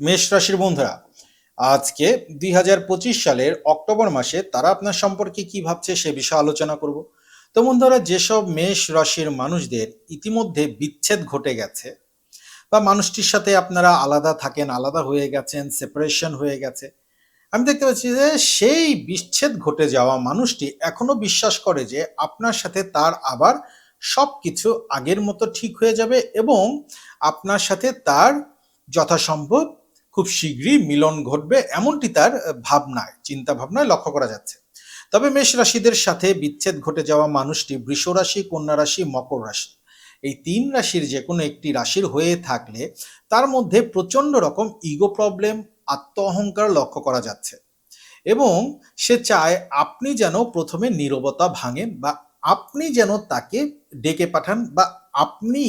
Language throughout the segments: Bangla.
মেষ রাশির বন্ধুরা, আজকে দুই হাজার পঁচিশ সালের অক্টোবর মাসে তারা আপনার সম্পর্কে কি ভাবছে সে বিষয়ে আলোচনা করব। তো বন্ধুরা, যেসব মেষ রাশির মানুষদের ইতিমধ্যে বিচ্ছেদ ঘটে গেছে বা মানুষটির সাথে আপনারা আলাদা থাকেন, আলাদা হয়ে গেছেন সেপারেশন হয়ে গেছে, আমি দেখতে পাচ্ছি যে সেই বিচ্ছেদ ঘটে যাওয়া মানুষটি এখনও বিশ্বাস করে যে আপনার সাথে তার আবার সব কিছু আগের মতো ঠিক হয়ে যাবে এবং আপনার সাথে তার যথাসম্ভব খুব শীঘ্রই মিলন ঘটবে এমনটি তার ভাবনায় চিন্তা ভাবনায় লক্ষ্য করা যাচ্ছে। তবে মেষ রাশিদের সাথে বিচ্ছেদ ঘটে যাওয়া মানুষটি বৃষ রাশি, কন্যা রাশি, মকর রাশি। এই তিন রাশির যে কোনো একটি রাশির হয়ে থাকলে তার মধ্যে প্রচণ্ড রকম ইগো প্রবলেম আত্ম অহংকার লক্ষ্য করা যাচ্ছে এবং সে চায় আপনি যেন প্রথমে নীরবতা ভাঙেন বা আপনি যেন তাকে ডেকে পাঠান বা আপনি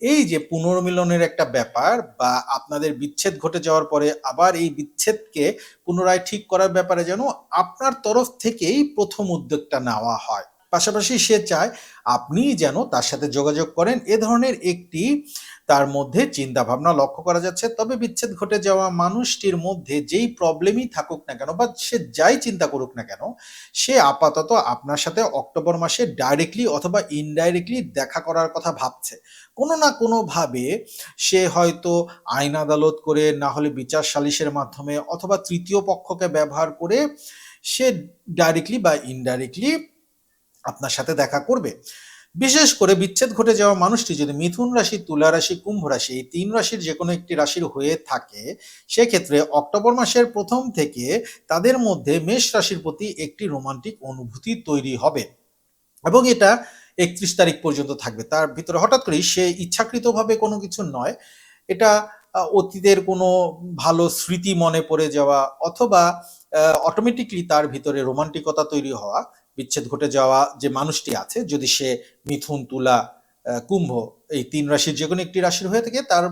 এই যে পুনর্মিলনের একটা ব্যাপার বা আপনাদের বিচ্ছেদ ঘটে যাওয়ার পরে আবার এই বিচ্ছেদকে পুনরায় ঠিক করার ব্যাপারে যেন আপনার তরফ থেকেই প্রথম উদ্যোগটা নেওয়া হয়। পাশাপাশি সে চায় আপনি যেন তার সাথে যোগাযোগ করেন। এ ধরনের একটি তার মধ্যে চিন্তা ভাবনা লক্ষ্য করা যাচ্ছে। তবে বিচ্ছেদ ঘটে যাওয়া মানুষটির মধ্যে যেই প্রবলেমই থাকুক না কেন বা সে যাই চিন্তা করুক না কেন, সে আপাতত আপনার সাথে অক্টোবর মাসে ডাইরেক্টলি অথবা ইনডাইরেক্টলি দেখা করার কথা ভাবছে। কোনো না কোনোভাবে সে হয়তো আইন আদালত করে, না হলে বিচার সালিশের মাধ্যমে অথবা তৃতীয় পক্ষকে ব্যবহার করে সে ডাইরেক্টলি বা ইনডাইরেক্টলি আপনার সাথে দেখা করবে। বিশেষ করে বিচ্ছেদ ঘটে যাওয়া মানুষটি যদি মিথুন রাশি, তুলা রাশি, কুম্ভ রাশি এই তিন রাশির যে কোনো একটি রাশির হয়ে থাকে, সেক্ষেত্রে অক্টোবর মাসের প্রথম থেকে তাদের মধ্যে মেষ রাশির প্রতি একটি রোমান্টিক অনুভূতি তৈরি হবে। এবং এটা একত্রিশ তারিখ পর্যন্ত থাকবে। তার ভিতরে হঠাৎ করেই সে ইচ্ছাকৃতভাবে কোনো কিছু নয়। এটা অতীতের কোনো ভালো স্মৃতি মনে পড়ে যাওয়া অথবা অটোমেটিকলি তার ভিতরে রোমান্টিকতা তৈরি হওয়া, বিচ্ছেদ ঘটে যাওয়া যে মানুষটি আছে, যদি সে মিথুন, তুলা কুম্ভ, এই তিন রাশির যে কোনো একটি রাশির হয়ে থাকে, তার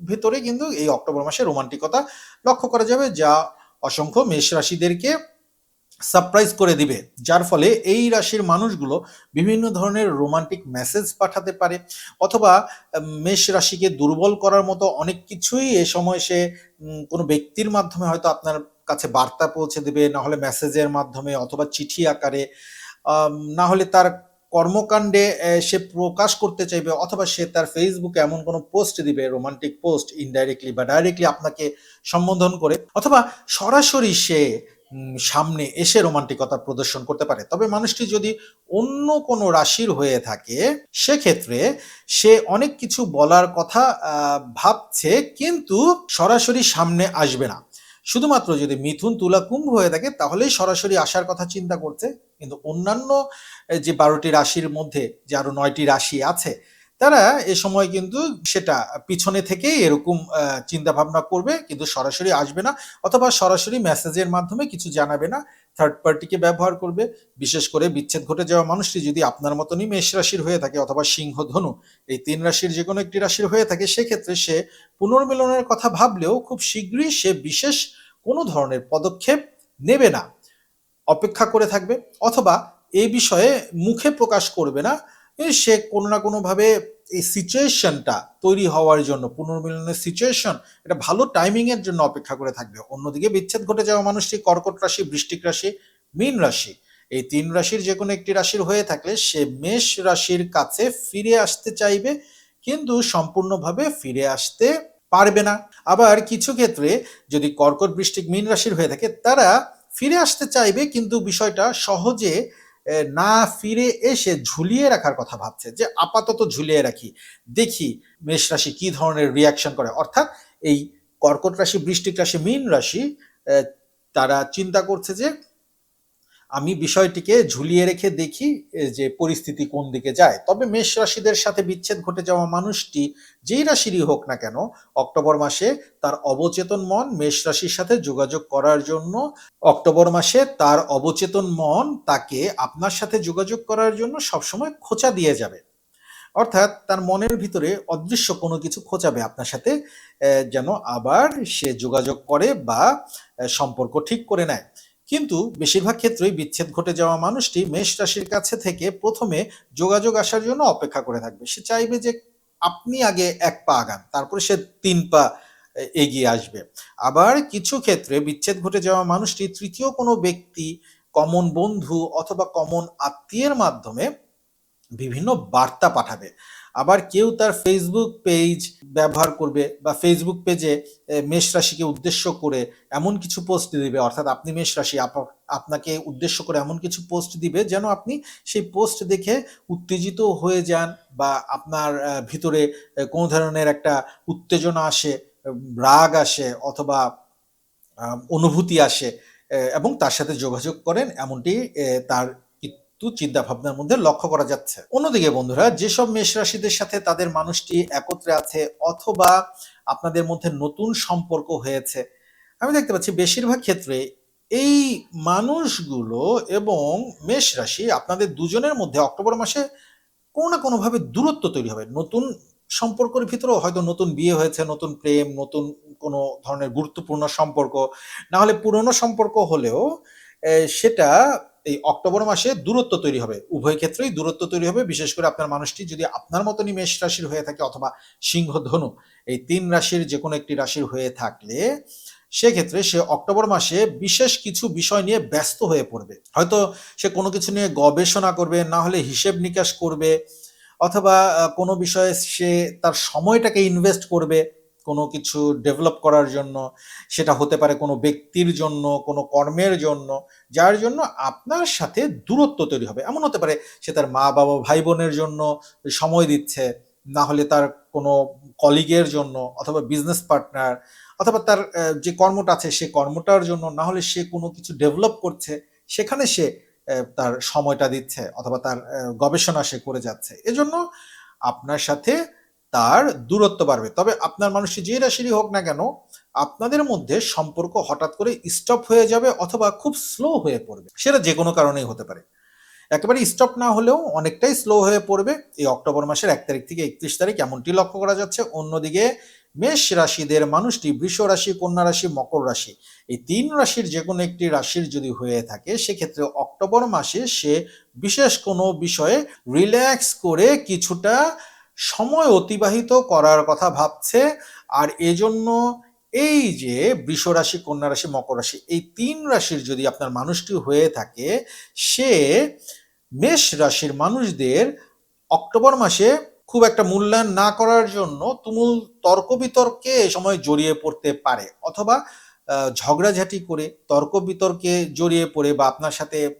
ভিতরে কিন্তু এই অক্টোবর মাসে রোমান্টিকতা লক্ষ্য করা যাবে, যা অসংখ্য মেষ রাশিদেরকে সারপ্রাইজ করে দিবে, যার ফলে এই রাশির মানুষগুলো বিভিন্ন ধরনের রোমান্টিক মেসেজ পাঠাতে পারে অথবা মেষ রাশিকে দুর্বল করার মতো অনেক কিছুই এ সময় সে কোনো ব্যক্তির মাধ্যমে হয়তো আপনার কাছে বার্তা পৌঁছে দেবে, না হলে মেসেজের মাধ্যমে অথবা চিঠি আকারে না হলে তার কর্মকাণ্ডে সে প্রকাশ করতে চাইবে অথবা সে তার ফেসবুকে এমন কোনো পোস্ট দিবে রোমান্টিক পোস্ট ইনডাইরেক্টলি বা ডাইরেক্টলি আপনাকে সম্বোধন করে, অথবা সরাসরি সে সামনে এসে রোমান্টিকতা প্রদর্শন করতে পারে। তবে মানুষটি যদি অন্য কোনো রাশির হয়ে থাকে, সেক্ষেত্রে সে অনেক কিছু বলার কথা ভাবছে, কিন্তু সরাসরি সামনে আসবে না। শুধুমাত্র যদি মিথুন তুলা কুম্ভ হয়ে থাকে, তাহলেই সরাসরি আসার কথা চিন্তা করছে। কিন্তু অন্যান্য যে বারোটি রাশির মধ্যে যে আরও নয়টি রাশি আছে তারা এ সময় কিন্তু সেটা পিছনে থেকেই এরকম চিন্তা ভাবনা করবে, কিন্তু সরাসরি আসবে না অথবা সরাসরি মেসেজের মাধ্যমে কিছু জানাবে না। থার্ড পার্টিকে ব্যবহার করবে। বিশেষ করে বিচ্ছেদ ঘটে যাওয়া মানুষটি যদি আপনার মতনই মেষ রাশির হয়ে থাকে অথবা সিংহ, ধনু, এই তিন রাশির যে কোনো একটি রাশির হয়ে থাকে, সেক্ষেত্রে সে পুনর্মিলনের কথা ভাবলেও খুব শীঘ্রই সে বিশেষ কোনো ধরনের পদক্ষেপ নেবে না। অপেক্ষা করে থাকবে অথবা এই বিষয়ে মুখে প্রকাশ করবে না। সে কোনো না কোনোভাবে এই সিচুয়েশনটা তৈরি হওয়ার জন্য, পুনর্মিলনের সিচুয়েশন এটা ভালো টাইমিং এর জন্য অপেক্ষা করে থাকবে। অন্যদিকে বিচ্ছেদ ঘটে যাওয়া মানুষটি কর্কট রাশি বৃষ্টিক রাশি, মীন রাশি। এই তিন রাশির যে কোনো একটি রাশির হয়ে থাকলে সে মেষ রাশির কাছে ফিরে আসতে চাইবে, কিন্তু সম্পূর্ণভাবে ফিরে আসতে পারবে না। আবার কিছু ক্ষেত্রে যদি কর্কট বৃষ্টিক মীন রাশির হয়ে থাকে, তারা ফিরে আসতে চাইবে, কিন্তু বিষয়টা সহজে না ফিরে এসে ঝুলিয়ে রাখার কথা ভাবছে, যে আপাতত ঝুলিয়ে রাখি। দেখি মেষ রাশি কি ধরনের রিয়াকশন করে। অর্থাৎ এই কর্কট রাশি, বৃষ্টিক রাশি, মীন রাশি তারা চিন্তা করছে যে আমি বিষয়টিকে ঝুলিয়ে রেখে দেখি যে পরিস্থিতি কোন দিকে যায়। তবে মেষ রাশিদের সাথে বিচ্ছেদ ঘটে যাওয়া মানুষটি যেই রাশিরই হোক না কেন, অক্টোবর মাসে তার অবচেতন মন মেষ রাশির সাথে যোগাযোগ করার জন্য, অক্টোবর মাসে তার অবচেতন মন তাকে আপনার সাথে যোগাযোগ করার জন্য সবসময় খোঁচা দিয়ে যাবে। অর্থাৎ তার মনের ভিতরে অদৃশ্য কোনো কিছু খোঁচাবে আপনার সাথে যেন আবার সে যোগাযোগ করে বা সম্পর্ক ঠিক করে নেয়। কিন্তু বেশিরভাগ ক্ষেত্রেই বিচ্ছেদ ঘটে যাওয়া মানুষটি মেষ রাশির কাছে থেকে প্রথমে যোগাযোগ আসার জন্য অপেক্ষা করে থাকবে সে চাইবে যে আপনি আগে এক পা আগান তারপরে সে তিন পা এগিয়ে আসবে। আবার কিছু ক্ষেত্রে বিচ্ছেদ ঘটে যাওয়া মানুষটি তৃতীয় কোনো ব্যক্তি, কমন বন্ধু অথবা কমন আত্মীয়ের মাধ্যমে বিভিন্ন বার্তা পাঠাবে। আবার কেউ তার ফেসবুক পেজ ব্যবহার করবে বা ফেসবুক পেজে মেষ রাশিকে উদ্দেশ্য করে এমন কিছু পোস্ট দিবে অর্থাৎ আপনি মেষ রাশি আপ আপনাকে উদ্দেশ্য করে এমন কিছু পোস্ট দিবে যেন আপনি সেই পোস্ট দেখে উত্তেজিত হয়ে যান বা আপনার ভিতরে কোনো ধরনের একটা উত্তেজনা আসে, রাগ আসে অথবা অনুভূতি আসে এবং তার সাথে যোগাযোগ করেন এমনটি তার কিন্তু চিন্তা ভাবনার মধ্যে লক্ষ্য করা যাচ্ছে। অন্যদিকে বন্ধুরা যেসব মেষ রাশিদের সাথে তাদের মানুষটি একত্রে আছে অথবা আপনাদের মধ্যে নতুন সম্পর্ক হয়েছে, আমি দেখতে পাচ্ছি বেশিরভাগ ক্ষেত্রে এই মানুষগুলো এবং মেষ রাশি আপনাদের দুজনের মধ্যে অক্টোবর মাসে কোনো না কোনোভাবে দূরত্ব তৈরি হবে। নতুন সম্পর্কের ভিতরেও হয়তো নতুন বিয়ে হয়েছে, নতুন প্রেম, নতুন কোনো ধরনের গুরুত্বপূর্ণ সম্পর্ক। না হলে পুরনো সম্পর্ক হলেও সেটা এই অক্টোবর মাসে দূরত্ব তৈরি হবে। উভয় ক্ষেত্রেই দূরত্ব তৈরি হবে। বিশেষ করে আপনার মানুষটি যদি আপনার মতনই মেষ রাশির হয়ে থাকে অথবা সিংহ, ধনু এই তিন রাশির যে কোনো একটি রাশির হয়ে থাকলে সেক্ষেত্রে সে অক্টোবর মাসে বিশেষ কিছু বিষয় নিয়ে ব্যস্ত হয়ে পড়বে। হয়তো সে কোনো কিছু নিয়ে গবেষণা করবে, না হলে হিসেব নিকাশ করবে অথবা কোনো বিষয়ে সে তার সময়টাকে ইনভেস্ট করবে কোনো কিছু ডেভেলপ করার জন্য। সেটা হতে পারে কোনো ব্যক্তির জন্য, কোনো কর্মের জন্য, যার জন্য আপনার সাথে দূরত্ব তৈরি হবে। এমন হতে পারে সে তার মা-বাবা, ভাই-বোনের জন্য সময় দিচ্ছে, না হলে তার কোনো কলিগের জন্য অথবা বিজনেস পার্টনার অথবা তার যে কর্মটা আছে সে কর্মটার জন্য, না হলে সে কোনো কিছু ডেভেলপ করছে, সেখানে সে তার সময়টা দিচ্ছে অথবা তার গবেষণা সে করে যাচ্ছে। এজন্য আপনার সাথে তার দূরত্ব বাড়বে। তবে আপনার মানুষটি যে রাশিরই হোক না কেন, আপনাদের মধ্যে সম্পর্ক হঠাৎ করে স্টপ হয়ে যাবে অথবা খুব স্লো হয়ে পড়বে। সেটা যে কোনো কারণেই হতে পারে। একেবারে স্টপ না হলেও অনেকটাই স্লো হয়ে পড়বে এই অক্টোবর মাসের এক তারিখ থেকে ৩১ তারিখ এমনটি লক্ষ্য করা যাচ্ছে। অন্যদিকে মেষ রাশিদের মানুষটি বৃষ রাশি, কন্যা রাশি, মকর রাশি এই তিন রাশির যেকোনো একটি রাশির যদি হয়ে থাকে সেক্ষেত্রে অক্টোবর মাসে সে বিশেষ কোনো বিষয়ে রিল্যাক্স করে কিছুটা সময় অতিবাহিত করার কথা ভাবছে। আর এজন্য এই যে বৃষ রাশি, কন্যা রাশি, মকর রাশি এই তিন রাশির যদি আপনার মানুষটি হয়ে থাকে, সে মেষ রাশির মানুষদের অক্টোবর মাসে খুব একটা মূল্যায়ন না করার জন্য তুমুল তর্ক-বিতর্কে এ সময় জড়িয়ে পড়তে পারে। অথবা ঝগড়াঝাটি করে তর্ক-বিতর্কে জড়িয়ে পড়ে বা আপনার সাথে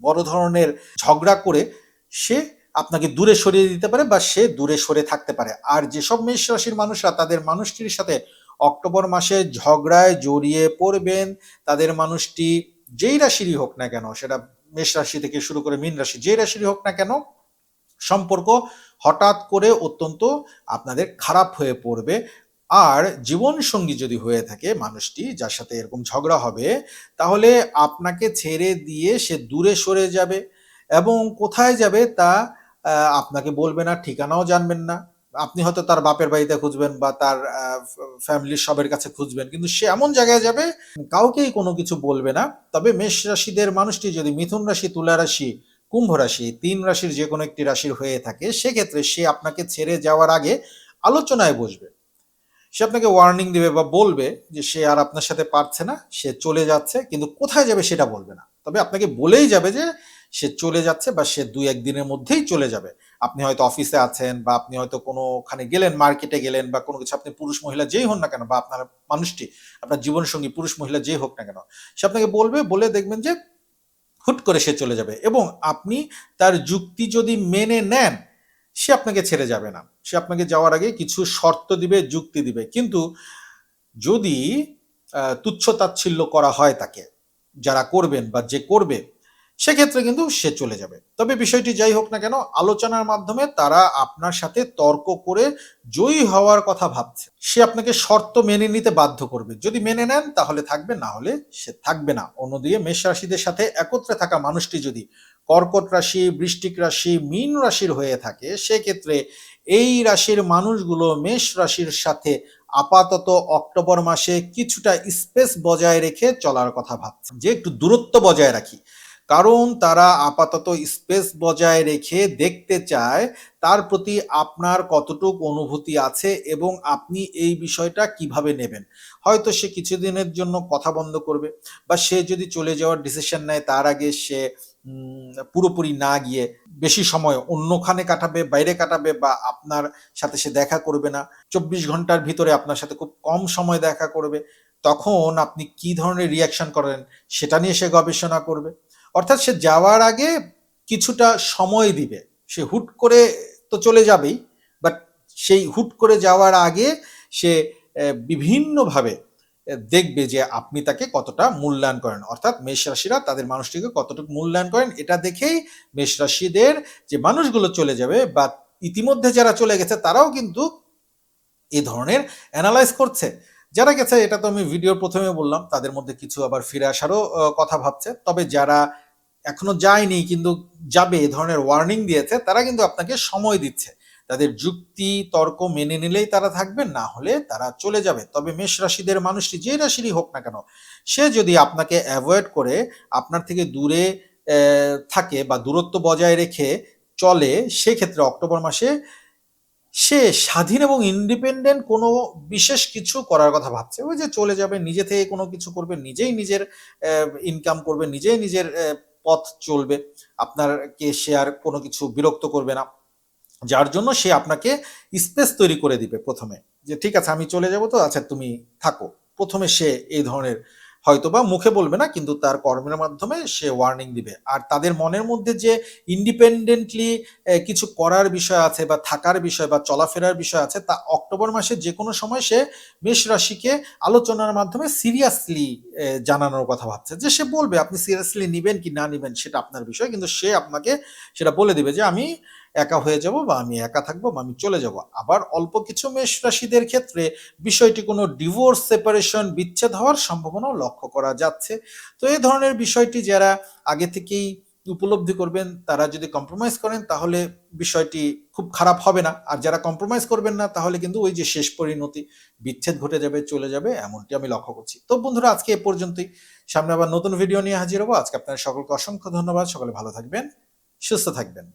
বড় ধরনের ঝগড়া করে সে আপনাকে দূরে সরিয়ে দিতে পারে বা সে দূরে সরে থাকতে পারে। আর যেসব মেষ রাশির মানুষরা তাদের মানুষটির সাথে অক্টোবর মাসে ঝগড়ায় জড়িয়ে পড়বেন, তাদের মানুষটি যেই রাশিরই হোক না কেন, সেটা মেষ রাশি থেকে শুরু করে মীন রাশি, যেই রাশিরই হোক না কেন, সম্পর্ক হঠাৎ করে অত্যন্ত আপনাদের খারাপ হয়ে পড়বে। আর জীবনসঙ্গী যদি হয়ে থাকে মানুষটি যার সাথে এরকম ঝগড়া হবে, তাহলে আপনাকে ছেড়ে দিয়ে সে দূরে সরে যাবে এবং কোথায় যাবে তা আপনাকে বলবে না, ঠিকানাও জানবেন না। আপনি হয়তো তার বাপের বাড়িতে খুঁজবেন বা তার ফ্যামিলির সবের কাছে খুঁজবেন। কিন্তু সে এমন জায়গায় যাবে কাউকেই কোনো কিছু বলবে না। তবে মেষ রাশিদের মানুষটি যদি মিথুন রাশি, তুলা রাশি, কুম্ভ রাশি তিন রাশির যেকোনো একটি রাশির হয়ে থাকে, সেক্ষেত্রে সে আপনাকে ছেড়ে যাওয়ার আগে আলোচনায় বসবে। সে আপনাকে ওয়ার্নিং দিবে বা বলবে যে সে আর আপনার সাথে পারছে না, সে চলে যাচ্ছে। কিন্তু কোথায় যাবে সেটা বলবে না। তবে আপনাকে বলেই যাবে যে সে চলে যাচ্ছে বা সে ২-১ দিনের মধ্যেই চলে যাবে। আপনি হয়তো অফিসে আছেন বা আপনি হয়তো কোনোখানে গেলেন, মার্কেটে গেলেন বা কোনো কিছু আপনি পুরুষ মহিলা যেই হন না কেন বা আপনার মানুষটি, আপনার জীবনসঙ্গী পুরুষ মহিলা যেই হোক না কেন, সে আপনাকে বলবে, বলে দেখবেন যে হুট করে সে চলে যাবে এবং আপনি তার যুক্তি যদি মেনে নেন, সে আপনাকে ছেড়ে যাবে না। সে আপনাকে যাওয়ার আগে কিছু শর্ত দিবে, যুক্তি দিবে। কিন্তু যদি আ তুচ্ছ-তাচ্ছিল্য করা হয় তাকে, যারা করবেন বা যে করবে, সেক্ষেত্রে কিন্তু সে চলে যাবে। তবে বিষয়টি যাই হোক না কেন, আলোচনার মাধ্যমে তারা আপনার সাথে তর্ক করে জয়ী হওয়ার কথা ভাবছে। সে আপনাকে শর্ত মেনে নিতে বাধ্য করবে। যদি মেনে নেন তাহলে থাকবে, না হলে সে থাকবে না। অন্যদিকে মেষ রাশিদের সাথে একত্রে থাকা মানুষটি যদি কর্কট রাশি, বৃষ্টিক রাশি, মীন রাশির হয়ে থাকে, সেক্ষেত্রে এই রাশির মানুষগুলো মেষ রাশির সাথে আপাতত অক্টোবর মাসে কিছুটা স্পেস বজায় রেখে চলার কথা ভাবছে। যে একটু দূরত্ব বজায় রাখি। কারণ তারা আপাতত স্পেস বজায় রেখে দেখতে চায় তার প্রতি আপনার কতটুক অনুভূতি আছে এবং আপনি এই বিষয়টা কীভাবে নেবেন। হয়তো সে কিছুদিনের জন্য কথা বন্ধ করবে বা সে যদি চলে যাওয়ার ডিসিশন নেয় তার আগে সে পুরোপুরি না গিয়ে বেশি সময় অন্যখানে কাটাবে, বাইরে কাটাবে বা আপনার সাথে সে দেখা করবে না। ২৪ ঘণ্টার ভিতরে আপনার সাথে খুব কম সময় দেখা করবে। তখন আপনি কি ধরনের রিয়াকশন করেন সেটা নিয়ে সে গবেষণা করবে। অর্থাৎ সে যাওয়ার আগে কিছুটা সময় দিবে। সে হুট করে তো চলে যাবেই। বাট সেই হুট করে যাওয়ার আগে সে বিভিন্নভাবে দেখবে যে আপনি তাকে কতটা মূল্যায়ন করেন। অর্থাৎ মেষ রাশিরা তাদের মানুষটিকে কতটুকু মূল্যায়ন করেন, এটা দেখেই মেষ রাশিদের যে মানুষগুলো চলে যাবে বা ইতিমধ্যে যারা চলে গেছে, তারাও কিন্তু এ ধরনের অ্যানালাইজ করছে। যারা গেছে, এটা তো আমি ভিডিওর প্রথমে বললাম। তাদের মধ্যে কিছু আবার ফিরে আসারও কথা ভাবছে। তবে যারা এখনও যায়নি কিন্তু যাবে এ ধরনের ওয়ার্নিং দিয়েছে তারা কিন্তু আপনাকে সময় দিচ্ছে। তাদের যুক্তি, তর্ক মেনে নিলেই তারা থাকবে, না হলে তারা চলে যাবে। তবে মেষ রাশিদের মানুষটি যে রাশিরই হোক না কেন, সে যদি আপনাকে অ্যাভয়েড করে আপনার থেকে দূরে থাকে বা দূরত্ব বজায় রেখে চলে, সেক্ষেত্রে অক্টোবর মাসে সে স্বাধীন এবং ইন্ডিপেন্ডেন্ট কোনো বিশেষ কিছু করার কথা ভাবছে। ওই যে চলে যাবে, নিজে থেকে কোনো কিছু করবে, নিজেই নিজের ইনকাম করবে, নিজেই নিজের পথ চলবে। আপনারকে সে আর কোনো কিছু বিরক্ত করবে না। যার জন্য সে আপনাকে স্পেস তৈরি করে দিবে প্রথমে যে ঠিক আছে, আমি চলে যাব তো আচ্ছা তুমি থাকো। প্রথমে সে এই ধরনের হয়তোবা মুখে বলবে না, কিন্তু তার কর্মের মাধ্যমে সে ওয়ার্নিং দিবে। আর তাদের মনের মধ্যে যে ইন্ডিপেন্ডেন্টলি কিছু করার বিষয় আছে বা থাকার বিষয় বা চলাফেরার বিষয় আছে, তা অক্টোবর মাসের যেকোনো সময় সে মেষ রাশিকে আলোচনার মাধ্যমে সিরিয়াসলি জানানোর কথা ভাবছে। যে সে বলবে, আপনি সিরিয়াসলি নিবেন কি না নিবেন সেটা আপনার বিষয়। কিন্তু সে আপনাকে সেটা বলে দিবে যে, আমি একা হয়ে যাব বা আমি একা থাকব বা আমি চলে যাব। আবার অল্প কিছু মেষ রাশিদের ক্ষেত্রে বিষয়টি কোনো ডিভোর্স, সেপারেশন, বিচ্ছেদ হওয়ার সম্ভাবনাও লক্ষ্য করা যাচ্ছে। তো এই ধরনের বিষয়টি যারা আগে থেকেই উপলব্ধি করবেন, তারা যদি কম্প্রোমাইজ করেন তাহলে বিষয়টি খুব খারাপ হবে না। আর যারা কম্প্রোমাইজ করবেন না তাহলে কিন্তু ওই যে শেষ পরিণতি, বিচ্ছেদ ঘটে যাবে, চলে যাবে এমনটি আমি লক্ষ্য করছি। তো বন্ধুরা আজকে এ পর্যন্তই। সামনে আবার নতুন ভিডিও নিয়ে হাজির হব। আজকে আপনাদের সকলকে অসংখ্য ধন্যবাদ। সকলে ভালো থাকবেন, সুস্থ থাকবেন।